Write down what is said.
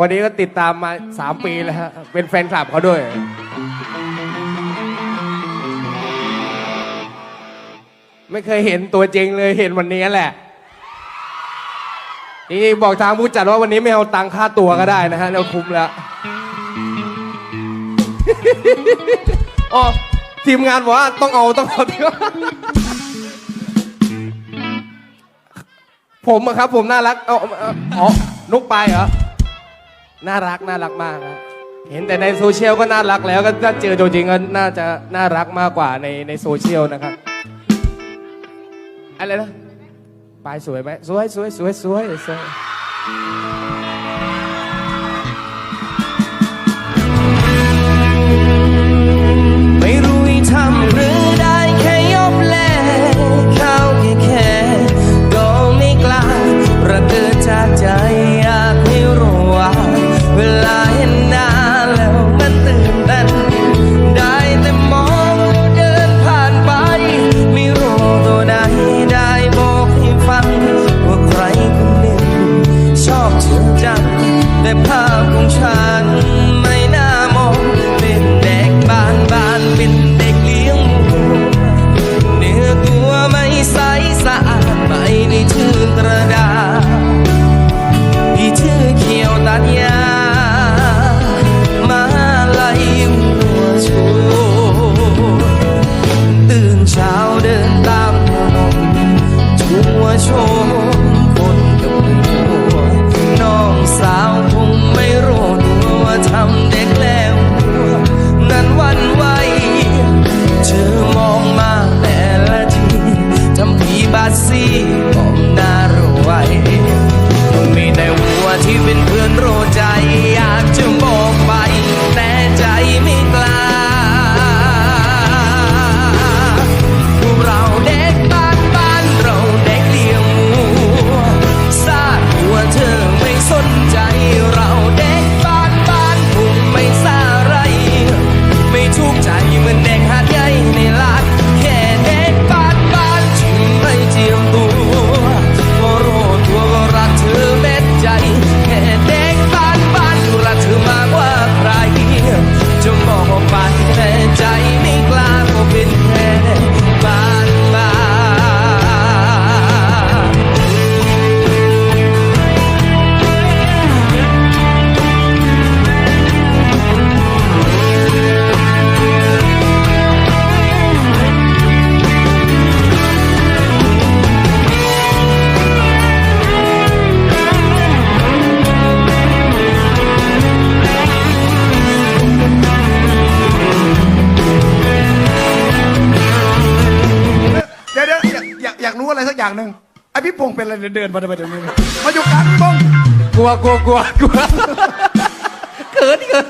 วันนี้ก็ติดตามมาสามปีแล้วฮะเป็นแฟนคลับเขาด้วย ไม่เคยเห็นตัวจริงเลยเห็นวันนี้แหละจริงๆบอกทางผู้จัดว่าวันนี้ไม่เอาตังค่าตัวก็ได้นะฮะเราคุ้มแล้วอ๋อทีมงานบอกว่าต้องเอาต้องเอาผมอะครับ ผมน่ารักเอาเอาเอาอ๋อนุกไปเหรอ น่ารักน่ารักมากนะเห็นแต่ในโซเชียลก็น่ารักแล้วก็ถ้าเจอตัวจริงก็น่าจะน่ารักมากกว่าในในโซเชียลนะครับอะไรนะปายสวยไหมสวยสวยสวยสวยสวย เป็นเพื่อนโรจ รู้อะไรสักอย่างหนึ่งไอพี่พงษ์เป็นอะไรเดินมาทำไมเดินี้มาอยู่กลางพี่พงษ์ กลัวกลัวกลัวกลัวเขินเขิน